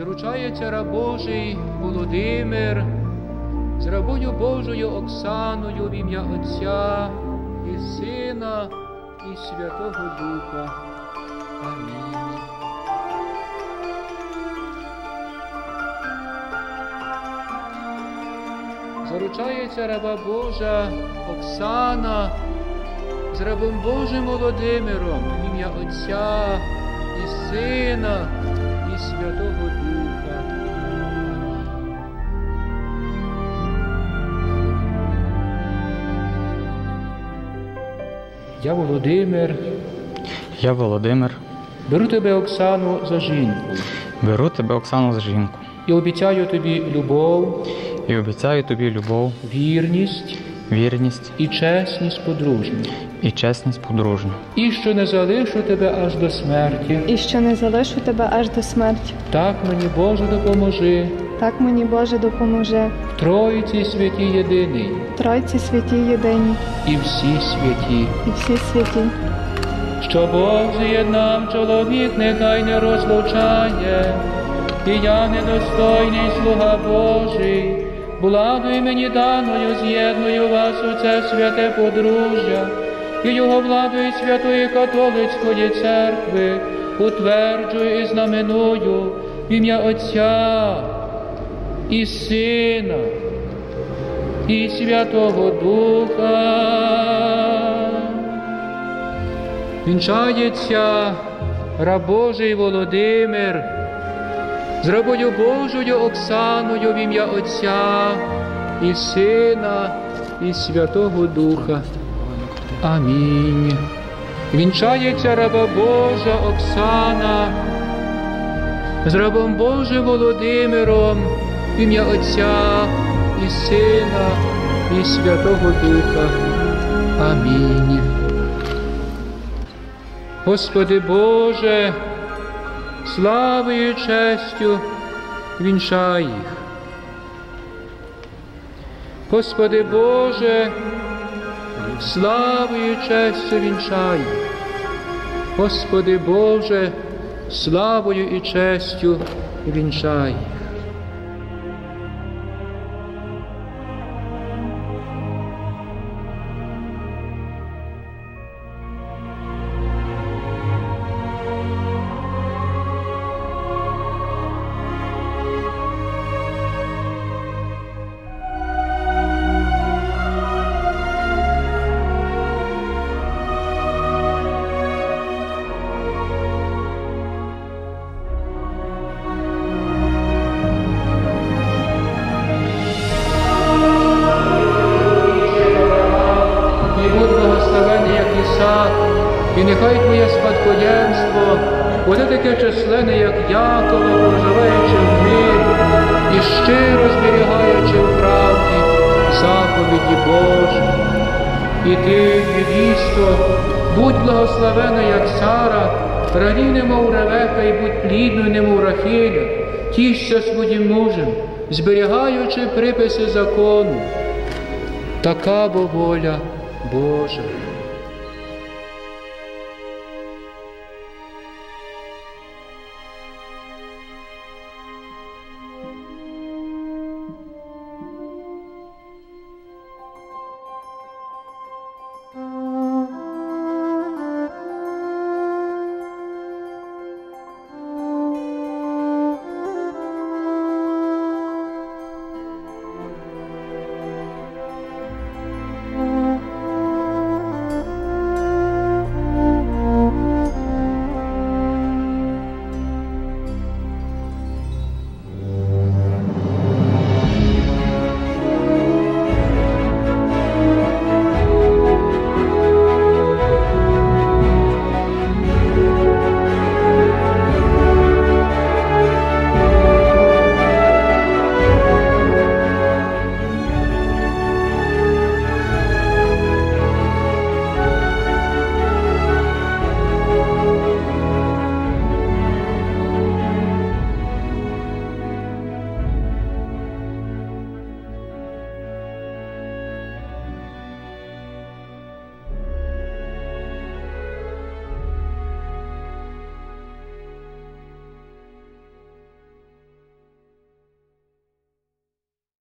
Заручається раб Божий Володимир з рабою Божою Оксаною в ім'я Отця і Сина і Святого Духа. Амінь. Заручається раба Божа Оксана з рабом Божим Володимиром в ім'я Отця і Сина і Святого Я Володимир, Я Володимир. беру тебе, Оксану, за жінку Беру тебе, Оксану, за жінку, і обіцяю тобі любов, і обіцяю тобі любов, вірність вірність і чесність подружню, і чесність подружню. і що не залишу тебе аж до смерті. і що не залишу тебе аж до смерті. Так мені Боже допоможи, Так мені Боже допоможе, в Троїці святі єдиний. Тройці святі єдині. І всі святі. і всі святі. Що Бог з'єднав чоловік, нехай не розлучає, і я недостойний слуга Божий, владою мені даною з'єдную вас у це святе подружжя, і його владою Святої Католицької церкви утверджую і знаменую в ім'я Отця і Сина і Святого Духа. Вінчається раб Божий Володимир з рабою Божою Оксаною в ім'я Отця і Сина і Святого Духа. Амінь. Вінчається раба Божа Оксана з рабом Божим Володимиром в ім'я Отця і Сина і Святого Духа. Амінь. Господи Боже, славою і честю вінчай їх. Господи Боже, славою і честю вінчай їх. Господи Боже, славою і честю вінчай їх. Благословений, і нехай Твоє спадкоємство буде таке численне, як Якова, проживаючи в мирі і щиро зберігаючи в правді заповіді Божі. І ти, невісто, будь благословена, як Сара, раді, немов Ревека, і будь плідною, немов Рахіля, тішся своїм мужем, зберігаючи приписи закону. Така бо воля Божа.